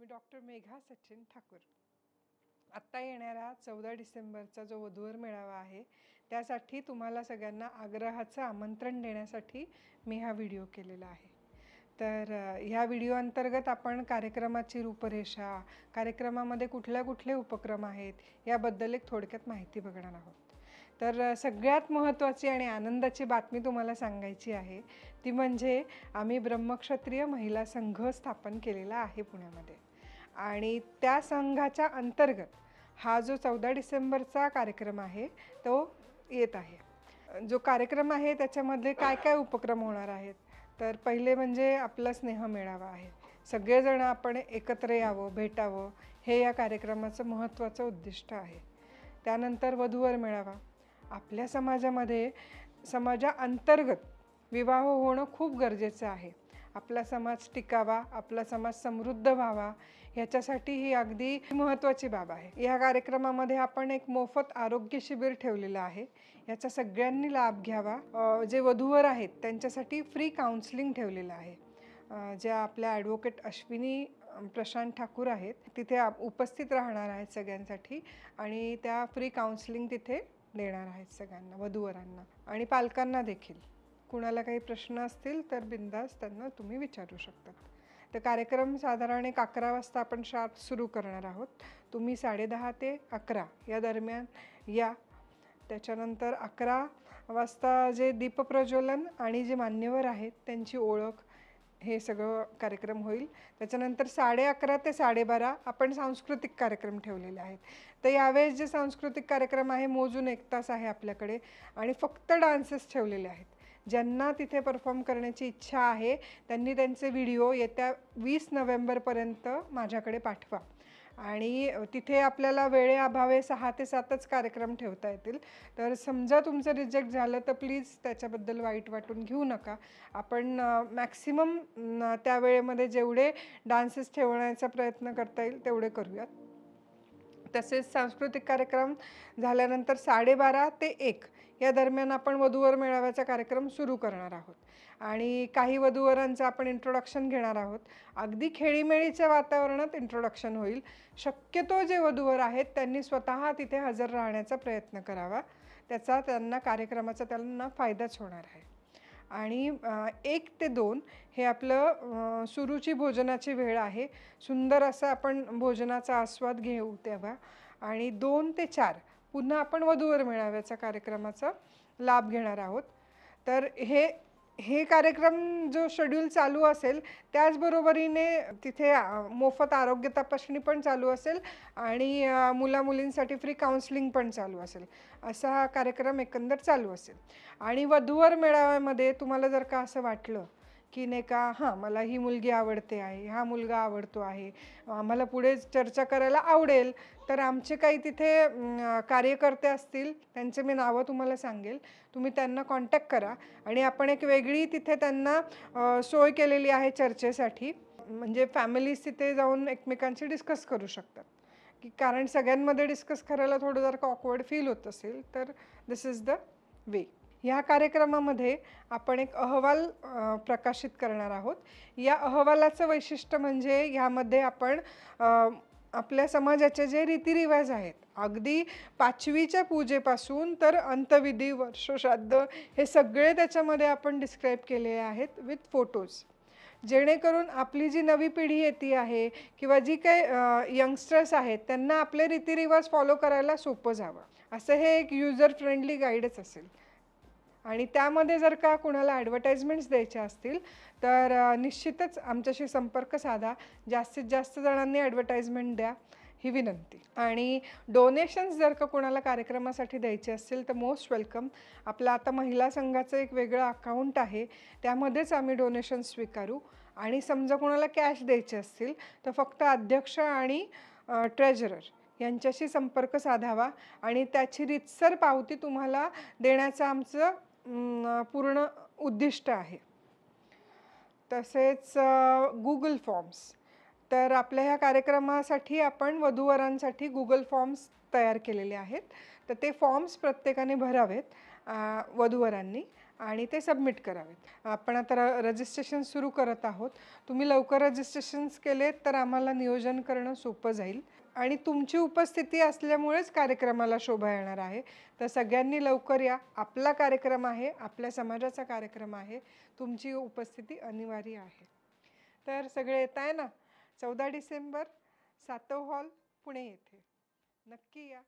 मी doctor Megha Sachin Thakur. आत्ता येणारा चौदा डिसेंबरचा जो वधूवर मेळावा आहे त्यासाठी तुम्हाला सगळ्यांना आग्रहाचं आमंत्रण देण्यासाठी मी हा व्हिडिओ केलेला आहे. तर ह्या व्हिडिओ अंतर्गत आपण कार्यक्रमाची रूपरेषा कार्यक्रमामध्ये कुठल्या कुठले उपक्रम आहेत याबद्दल एक थोडक्यात माहिती बघणार आहोत. तर सगळ्यात महत्त्वाची आणि आनंदाची बातमी तुम्हाला सांगायची आहे ती म्हणजे आम्ही ब्रह्मक्षत्रिय महिला संघ स्थापन केलेला आहे पुण्यामध्ये. आणि त्या संघाच्या अंतर्गत हा जो चौदा डिसेंबरचा कार्यक्रम आहे तो येत आहे. जो कार्यक्रम आहे त्याच्यामध्ये काय काय उपक्रम होणार आहेत? तर पहिले म्हणजे आपला स्नेह मेळावा आहे. सगळेजण आपण एकत्र यावं भेटावं हे या कार्यक्रमाचं महत्त्वाचं उद्दिष्ट आहे. त्यानंतर वधूवर मेळावा. आपल्या समाजामध्ये समाजा अंतर्गत विवाह होणं खूप गरजेचं आहे. आपला समाज टिकावा आपला समाज समृद्ध व्हावा ह्याच्यासाठी ही अगदी महत्त्वाची बाब आहे. या कार्यक्रमामध्ये आपण एक मोफत आरोग्य शिबिर ठेवलेलं आहे. याचा सगळ्यांनी लाभ घ्यावा. जे वधूवर आहेत त्यांच्यासाठी फ्री काउन्सिलिंग ठेवलेलं आहे. ज्या आपल्या ॲडव्होकेट अश्विनी प्रशांत ठाकूर आहेत तिथे आप- उपस्थित राहणार आहेत सगळ्यांसाठी आणि त्या फ्री काउन्सिलिंग तिथे देणार आहेत सगळ्यांना वधूवरांना आणि पालकांना देखील. कुणाला काही प्रश्न असतील तर बिंदास त्यांना तुम्ही विचारू शकता. तर कार्यक्रम साधारण एक अकरा वाजता आपण शार्प सुरू करणार आहोत. तुम्ही साडेदहा ते अकरा या दरम्यान या. त्याच्यानंतर अकरा वाजता जे दीपप्रज्वलन आणि जे मान्यवर आहेत त्यांची ओळख हे सगळं कार्यक्रम होईल. त्याच्यानंतर साडे अकरा ते साडेबारा आपण सांस्कृतिक कार्यक्रम ठेवलेले आहेत. तर यावेळेस जे सांस्कृतिक कार्यक्रम आहे मोजून एक तास आहे आपल्याकडे आणि फक्त डान्सेस ठेवलेले आहेत. ज्यांना तिथे परफॉर्म करण्याची इच्छा आहे त्यांनी त्यांचे व्हिडिओ येत्या वीस नोव्हेंबरपर्यंत माझ्याकडे पाठवा. आणि तिथे आपल्याला वेळेअभावे सहा ते सातच कार्यक्रम ठेवता येतील. तर समजा तुमचं रिजेक्ट झालं तर प्लीज त्याच्याबद्दल वाईट वाटून घेऊ नका. आपण मॅक्सिमम त्या वेळेमध्ये जेवढे डान्सेस ठेवण्याचा प्रयत्न करता येईल तेवढे करूयात. तसेच सांस्कृतिक कार्यक्रम झाल्यानंतर साडेबारा ते एक या दरम्यान आपण वधूवर मेळाव्याचा कार्यक्रम सुरू करणार आहोत. आणि काही वधूवरांचं आपण इंट्रोडक्शन घेणार आहोत. अगदी खेळीमेळीच्या वातावरणात इंट्रोडक्शन होईल. शक्यतो जे वधूवर आहेत त्यांनी स्वतः तिथे हजर राहण्याचा प्रयत्न करावा. त्याचा त्यांना कार्यक्रमाचा त्यांना फायदाच होणार आहे. आणि एक ते दोन हे आपलं सुरूची सुरुची भोजनाची वेळ आहे. सुंदर असं आपण भोजनाचा आस्वाद घेऊ तेव्हा. आणि दोन ते चार पुन्हा आपण वधूवर मेळाव्याचा कार्यक्रमाचा लाभ घेणार आहोत. तर हे हे कार्यक्रम जो शेड्यूल चालू असेल त्याचबरोबरीने तिथे मोफत आरोग्य तपासणी पण चालू असेल आणि मुलामुलींसाठी फ्री काउन्सिलिंग पण चालू असेल. असा हा कार्यक्रम एकंदर चालू असेल. आणि वधूवर मेळाव्यामध्ये तुम्हाला जर का असं वाटलं की नाही का हां मला ही मुलगी आवडते आहे हा मुलगा आवडतो आहे आम्हाला पुढे चर्चा करायला आवडेल. तर आमचे काही तिथे कार्यकर्ते असतील त्यांचे मी नावं तुम्हाला सांगेल. तुम्ही त्यांना कॉन्टॅक्ट करा आणि आपण एक वेगळी तिथे त्यांना सोय केलेली आहे चर्चेसाठी. म्हणजे फॅमिलीज तिथे जाऊन एकमेकांशी डिस्कस करू शकतात. की कारण सगळ्यांमध्ये डिस्कस करायला थोडं जर का ऑकवर्ड फील होत असेल तर दिस इज द वे ह्या कार्यक्रमामध्ये आपण एक अहवाल प्रकाशित करणार आहोत. या अहवालाचं वैशिष्ट्य म्हणजे ह्यामध्ये आपण आपल्या समाजाचे जे रीतिरिवाज आहेत अगदी पाचवीच्या पूजेपासून तर अंतविधी वर्षश्राद्ध हे सगळे त्याच्यामध्ये आपण डिस्क्राईब केले आहेत विथ फोटोज जेणेकरून आपली जी नवी पिढी येते आहे किंवा जी काही यंगस्टर्स आहेत त्यांना आपले रीतिरिवाज फॉलो करायला सोपं जावं. असं हे एक युजर फ्रेंडली गाईडच असेल. आणि त्यामध्ये जर का कुणाला ॲडव्हर्टाईजमेंट्स द्यायच्या असतील तर निश्चितच आमच्याशी संपर्क साधा. जास्तीत जास्त जणांनी ॲडव्हर्टाईजमेंट द्या ही विनंती. आणि डोनेशन्स जर का कुणाला कार्यक्रमासाठी द्यायचे असतील तर मोस्ट वेलकम आपलं आता महिला संघाचं एक वेगळं अकाउंट आहे त्यामध्येच आम्ही डोनेशन स्वीकारू. आणि समजा कुणाला कॅश द्यायचे असतील तर फक्त अध्यक्ष आणि ट्रेजरर यांच्याशी संपर्क साधावा. आणि त्याची रितसर पावती तुम्हाला देण्याचं आमचं पूर्ण उद्दिष्ट आहे. तसेच गुगल फॉर्म्स तर आपल्या ह्या कार्यक्रमासाठी आपण वधूवरांसाठी गुगल फॉर्म्स तयार केलेले आहेत. तर ते फॉर्म्स प्रत्येकाने भरावेत वधूवरांनी. आणि ते सबमिट करावेत. आपण आता र रजिस्ट्रेशन सुरू करत आहोत. तुम्ही लवकर रजिस्ट्रेशन्स केलेत तर आम्हाला नियोजन करणं सोपं जाईल. आणि तुमची उपस्थिती असल्यामुळेच कार्यक्रमाला शोभा येणार आहे. तर सगळ्यांनी लवकर या. आपला कार्यक्रम आहे आपल्या समाजाचा कार्यक्रम आहे. तुमची उपस्थिती अनिवार्य आहे. तर सगळे येत आहे ना? चौदा डिसेंबर सातव हॉल पुणे येथे. नक्की या.